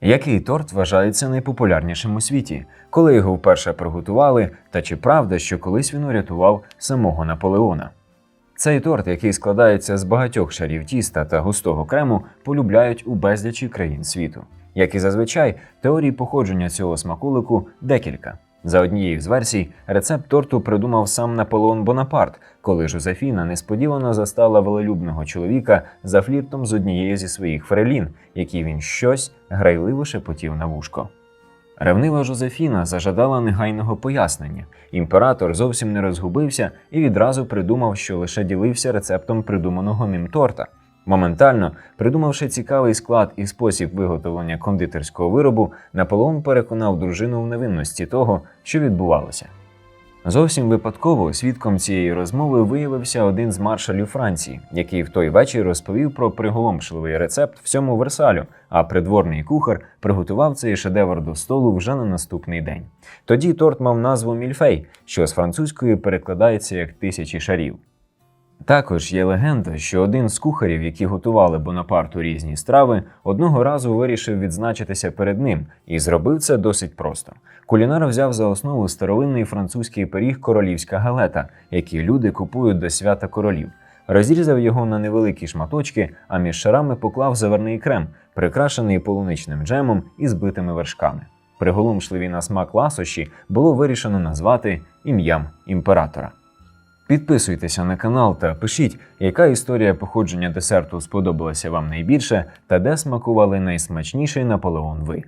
Який торт вважається найпопулярнішим у світі, коли його вперше приготували, та чи правда, що колись він урятував самого Наполеона? Цей торт, який складається з багатьох шарів тіста та густого крему, полюбляють у безлічі країн світу. Як і зазвичай, теорій походження цього смаколику декілька. За однією з версій, рецепт торту придумав сам Наполеон Бонапарт, коли Жозефіна несподівано застала велелюбного чоловіка за фліртом з однією зі своїх фрелін, який він щось грайливо шепотів на вушко. Ревнива Жозефіна зажадала негайного пояснення. Імператор зовсім не розгубився і відразу придумав, що лише ділився рецептом придуманого ним торта. Моментально, придумавши цікавий склад і спосіб виготовлення кондитерського виробу, Наполеон переконав дружину в невинності того, що відбувалося. Зовсім випадково свідком цієї розмови виявився один з маршалів Франції, який в той вечір розповів про приголомшливий рецепт всьому Версалю, а придворний кухар приготував цей шедевр до столу вже на наступний день. Тоді торт мав назву Мільфей, що з французької перекладається як тисячі шарів. Також є легенда, що один з кухарів, які готували Бонапарту різні страви, одного разу вирішив відзначитися перед ним і зробив це досить просто. Кулінар взяв за основу старовинний французький пиріг королівська галета, який люди купують до свята королів. Розрізав його на невеликі шматочки, а між шарами поклав заварний крем, прикрашений полуничним джемом і збитими вершками. Приголомшливі на смак ласощі було вирішено назвати ім'ям імператора. Підписуйтеся на канал та пишіть, яка історія походження десерту сподобалася вам найбільше та де смакували найсмачніший Наполеон ви.